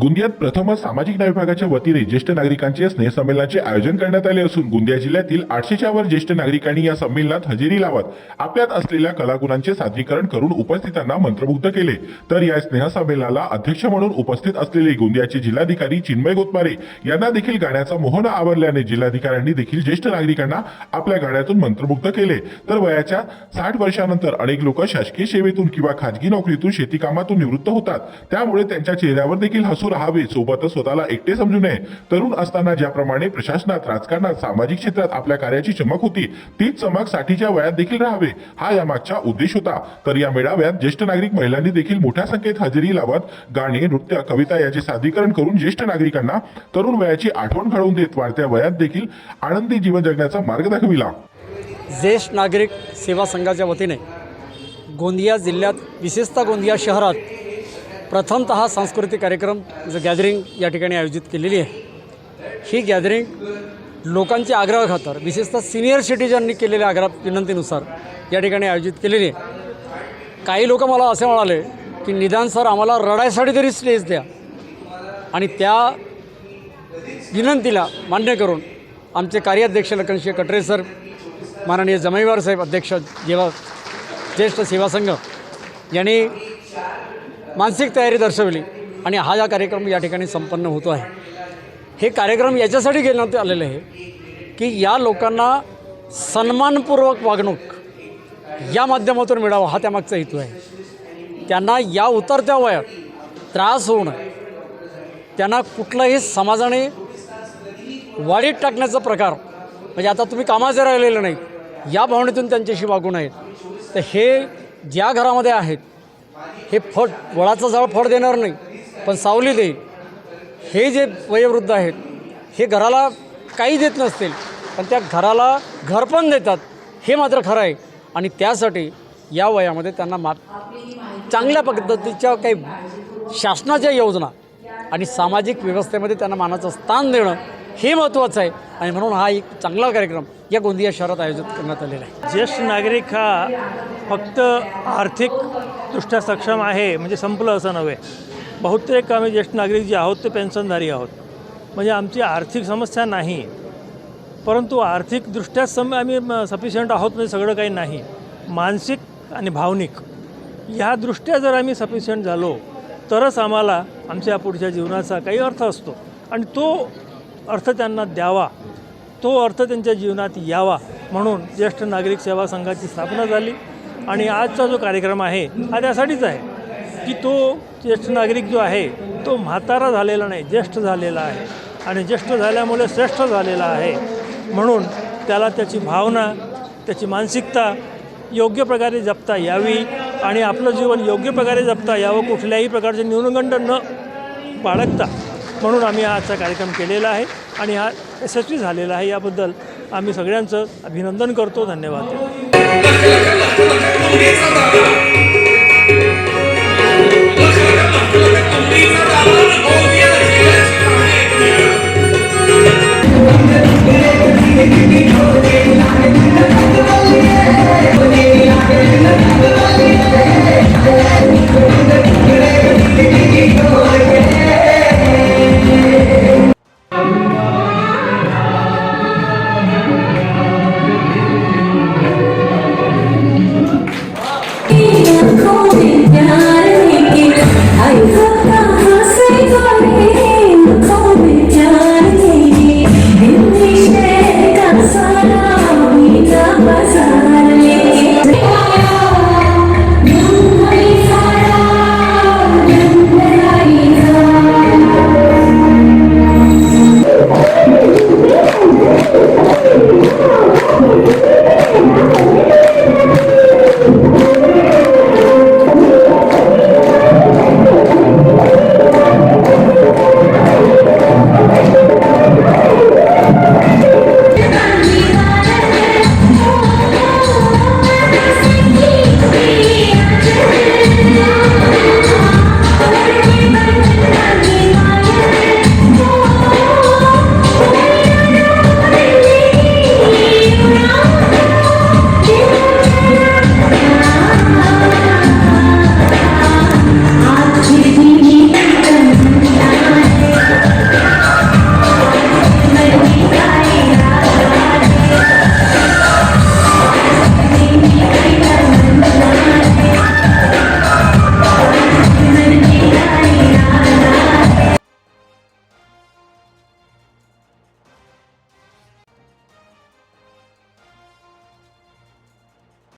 गोंदियात प्रथमच सामाजिक न्याय विभागाच्या वतीने ज्येष्ठ नागरिकांचे स्नेहसंमेलनाचे आयोजन करण्यात आले असून गोंदिया जिल्ह्यातील आठशेच्या वर ज्येष्ठ नागरिकांनी या संमेलनात हजेरी लावत आपल्यात असलेल्या कलागुणांचे सादरीकरण करून उपस्थितांना मंत्रमुग्ध केले. तर या स्नेहसंमेलनाला अध्यक्ष म्हणून उपस्थित असलेले गोंदियाचे जिल्हाधिकारी चिन्मय गोतमारे यांना देखील गाण्याचा मोहन आवरल्याने जिल्हाधिकाऱ्यांनी देखील ज्येष्ठ नागरिकांना आपल्या गाण्यातून मंत्रमुग्ध केले. तर वयाच्या साठ वर्षानंतर अनेक लोक शासकीय सेवेतून किंवा खाजगी नोकरीतून शेती कामातून निवृत्त होतात. त्यामुळे त्यांच्या चेहऱ्यावर देखील हसू राहावे सोबतच स्वतःला एकटे समजू नये. तरुण असताना ज्याप्रमाणे प्रशासनात राजकारणात सामाजिक क्षेत्रात आपल्या कार्याची चमक होती तीच चमक साठीच्या वयात देखील राहावे. हा यामागचा उद्देश होता. तर या मेळाव्यात ज्येष्ठ नागरिक महिलांनी देखील मोठ्या संख्येत हजेरी लावत गाणे नृत्य कविता याचे सादरीकरण करून ज्येष्ठ नागरिकांना तरुण वयाची आठवण घडवून देत वाढत्या वयात देखील आनंदी जीवन जगण्याचा मार्ग दाखविला. ज्येष्ठ नागरिक सेवा संघाच्या वतीने गोंदिया जिल्ह्यात विशेषतः गोंदिया शहरात प्रथमतः सांस्कृतिक कार्यक्रम जो गॅदरिंग या ठिकाणी आयोजित केलेली आहे. ही गॅदरिंग लोकांच्या आग्रह खातर विशेषतः सिनियर सिटीजननी केलेल्या आग्रह विनंतीनुसार या ठिकाणी आयोजित केलेली आहे. काही लोक मला असे म्हणाले की निदान सर आम्हाला रडायसाठी तरी स्टेज द्या. आणि त्या विनंतीला मान्य करून आमचे कार्याध्यक्ष लखनशी कटरे सर माननीय जमैवार साहेब अध्यक्ष जेव्हा ज्येष्ठ सेवा संघ यांनी मानसिक तयारी दर्शवली. आणि हा या कार्यक्रम या ठिकाणी संपन्न होतो आहे. हे कार्यक्रम याच्यासाठी घेण्यात आलेले आहे की या लोकांना सन्मानपूर्वक वागणूक या माध्यमातून मिळावं हा त्यामागचा हेतू आहे. त्यांना या उतरत्या वयात त्रास होऊ नये. त्यांना कुठलाही समाजाने वाढीत टाकण्याचा प्रकार म्हणजे आता तुम्ही कामाचे राहिलेले नाही या भावनेतून त्यांच्याशी वागू नयेत. तर हे ज्या घरामध्ये आहेत हे फट वळाचं जाळ फळ देणार नाही पण सावली देईल हे जे वयोवृद्ध आहेत हे घराला काही देत नसतील पण त्या घराला घर पण देतात हे मात्र खरं आहे. आणि त्यासाठी या वयामध्ये त्यांना मा चांगल्या पद्धतीच्या काही शासनाच्या योजना आणि सामाजिक व्यवस्थेमध्ये त्यांना मानाचं स्थान देणं हे महत्त्वाचं आहे. आणि म्हणून हा एक चांगला कार्यक्रम या गोंदिया शहरात आयोजित करण्यात आलेला आहे. ज्येष्ठ नागरिक हा फक्त आर्थिक दृष्ट्या सक्षम आहे म्हणजे संपलं असं नव्हे. बहुतेक आम्ही ज्येष्ठ नागरिक जे आहोत ते पेन्शनधारी आहोत. म्हणजे आमची आर्थिक समस्या नाही. परंतु आर्थिकदृष्ट्याच सम आम्ही सफिशियंट आहोत म्हणजे सगळं काही नाही. मानसिक आणि भावनिक. ह्या दृष्ट्या जर आम्ही सफिशियंट झालो तरच आम्हाला आमच्या पुढच्या जीवनाचा काही अर्थ असतो. आणि तो अर्थ त्यांना द्यावा. तो अर्थ त्यांच्या जीवनात यावा. म्हणून ज्येष्ठ नागरिक सेवा संघाची स्थापना झाली. आणि आजचा जो कार्यक्रम आहे हा त्यासाठीच आहे की तो ज्येष्ठ नागरिक जो आहे तो म्हातारा झालेला नाही ज्येष्ठ झालेला आहे. आणि ज्येष्ठ झाल्यामुळे श्रेष्ठ झालेला आहे. म्हणून त्याला त्याची भावना त्याची मानसिकता योग्य प्रकारे जपता यावी आणि आपलं जीवन योग्य प्रकारे जपता यावं कुठल्याही प्रकारचे न्यूनगंड न बाळगता. म्हणून आम्ही हा आजचा कार्यक्रम केलेला आहे आणि हा यशस्वी झालेला आहे. याबद्दल आम्ही सगळ्यांचं अभिनंदन करतो. धन्यवाद. Listen up!